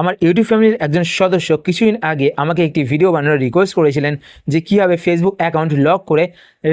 আমার ইউটিউব ফ্যামিলির একজন সদস্য কিছুদিন আগে আমাকে একটি ভিডিও বানানোর রিকোয়েস্ট করেছিলেন যে কীভাবে ফেসবুক অ্যাকাউন্ট লক করে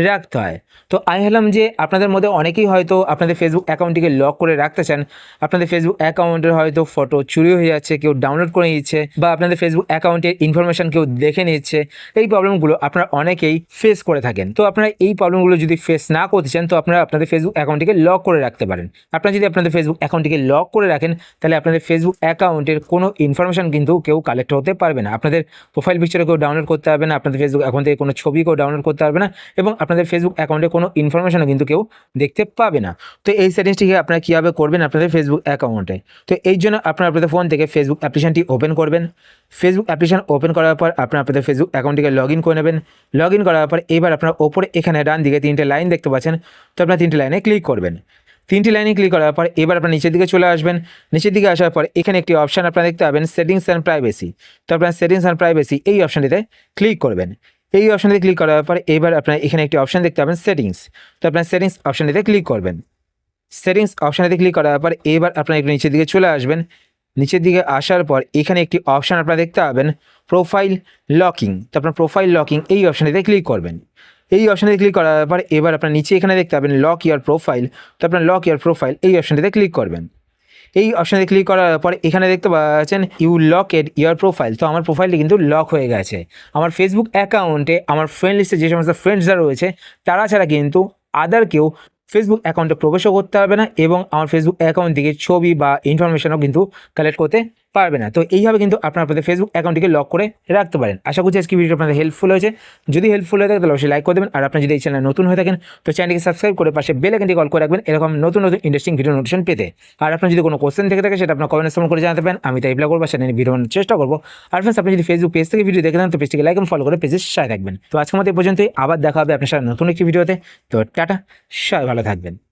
রাখতে হয়। তো আমি ভাবলাম যে আপনাদের মধ্যে অনেকেই হয়তো আপনাদের ফেসবুক অ্যাকাউন্টটিকে লক করে রাখতে চান। আপনাদের ফেসবুক অ্যাকাউন্টের হয়তো ফটো চুরি হয়ে যাচ্ছে, কেউ ডাউনলোড করে নিচ্ছে বা আপনাদের ফেসবুক অ্যাকাউন্টের ইনফরমেশন কেউ দেখে নিচ্ছে। এই প্রবলেমগুলো আপনারা অনেকেই ফেস করে থাকেন। তো আপনারা এই প্রবলেমগুলো যদি ফেস না করতে চান, তো আপনারা আপনাদের ফেসবুক অ্যাকাউন্টটিকে লক করে রাখতে পারেন। আপনারা যদি আপনাদের ফেসবুক অ্যাকাউন্টটিকে লক করে রাখেন, তাহলে আপনাদের ফেসবুক অ্যাকাউন্টের কোনো ইনফরমেশন কিন্তু কেউ কালেক্ট হতে পারবে না। আপনাদের প্রোফাইল পিকচারে কেউ ডাউনলোড করতে পারবে না, আপনাদের ফেসবুক অ্যাকাউন্ট থেকে কোনো ছবি কেউ ডাউনলোড করতে পারবে না এবং আপনাদের ফেসবুক অ্যাকাউন্টে কোনো ইনফরমেশনও কিন্তু কেউ দেখতে পাবে না। তো এই সেটিংসটিকে আপনারা কীভাবে করবেন আপনাদের ফেসবুক অ্যাকাউন্টে তো এই জন্য আপনারা আপনাদের ফোন থেকে ফেসবুক অ্যাপ্লিকেশনটি ওপেন করবেন। ফেসবুক অ্যাপ্লিকেশন ওপেন করার পর আপনারা আপনাদের ফেসবুক অ্যাকাউন্টটিকে লগ ইন করে নেবেন। লগ ইন করার পর এবার আপনারা ওপরে এখানে ডান দিকে তিনটে লাইন দেখতে পাচ্ছেন। তো আপনারা তিনটে লাইনে ক্লিক করবেন। তিনটি লাইনে ক্লিক করার পর এবার আপনার নিচের দিকে চলে আসবেন। নিচের দিকে আসার পর এখানে একটি অপশান আপনারা দেখতে পাবেন সেটিংস অ্যান্ড প্রাইভেসি তো আপনার সেটিংস অ্যান্ড প্রাইভেসি এই অপশানটিতে ক্লিক করবেন। এই অপশানটিতে ক্লিক করার পর এবার আপনার এখানে একটি অপশান দেখতে পাবেন সেটিংস তো আপনার সেটিংস অপশানটিতে ক্লিক করবেন। সেটিংস অপশানেতে ক্লিক করার পর এবার আপনার একটু নিচের দিকে চলে আসবেন। নিচের দিকে আসার পর এখানে একটি অপশান আপনারা দেখতে পাবেন প্রোফাইল লকিং তো আপনার প্রোফাইল লকিং এই অপশানটিতে ক্লিক করবেন। এই অপশানে ক্লিক করার পর এবার আপনার নিচে এখানে দেখতে পাবেন লক ইয়ার প্রোফাইল তো আপনার লক ইয়ার প্রোফাইল এই অপশানটিতে ক্লিক করবেন। এই অপশানে ক্লিক করার পর এখানে দেখতে পাচ্ছেন you locked your profile তো আমার প্রোফাইলটি কিন্তু লক হয়ে গেছে। আমার ফেসবুক অ্যাকাউন্টে আমার ফ্রেন্ড লিস্টে যে সমস্ত ফ্রেন্ডসরা রয়েছে, তারা ছাড়া কিন্তু আদার কেউ ফেসবুক অ্যাকাউন্টে প্রবেশও করতে পারবে না এবং আমার ফেসবুক অ্যাকাউন্ট থেকে ছবি বা ইনফরমেশনও কিন্তু কালেক্ট করতে পারবে না। তো এইভাবে কিন্তু আপনারা আপনাদের ফেসবুক অ্যাকাউন্টটিকে লক করে রাখতে পারেন। আশা করছি আজকে ভিডিওটা আপনাদের হেল্পফুল হয়েছে। যদি হেল্পফুল হয়ে থাকে, তাহলে অবশ্যই লাইক করে দেবেন। আর আপনি যদি এই চ্যানেল নতুন হয়ে থাকেন, তো চ্যানেলকে সাবস্ক্রাইব করে পাশে বেল আইকনটি কল করে রাখবেন। এরকম নতুন নতুন ইন্টারেস্টিং ভিডিও নোটিফিকেশন পেতে। আর আপনার যদি কোনো কোশ্চেন থেকে থাকে, সেটা আপনার কমেন্ট করে জানাতে পারেন। আমি তাই রিপ্লাই করব, সেটা নিয়ে ভিডিও চেষ্টা করব। আর ফ্রেন্ডস আপনি যদি ফেসবুক পেজ থেকে ভিডিও দেখে থাকেন, তো পেজটিকে লাইক এবং ফলো করে পেজের সাথে থাকবেন। তো আজকের মতো এই পর্যন্তই। আবার দেখা হবে আপনার সাথে নতুন একটি ভিডিওতে তো টাটা, সবাই ভালো থাকবেন।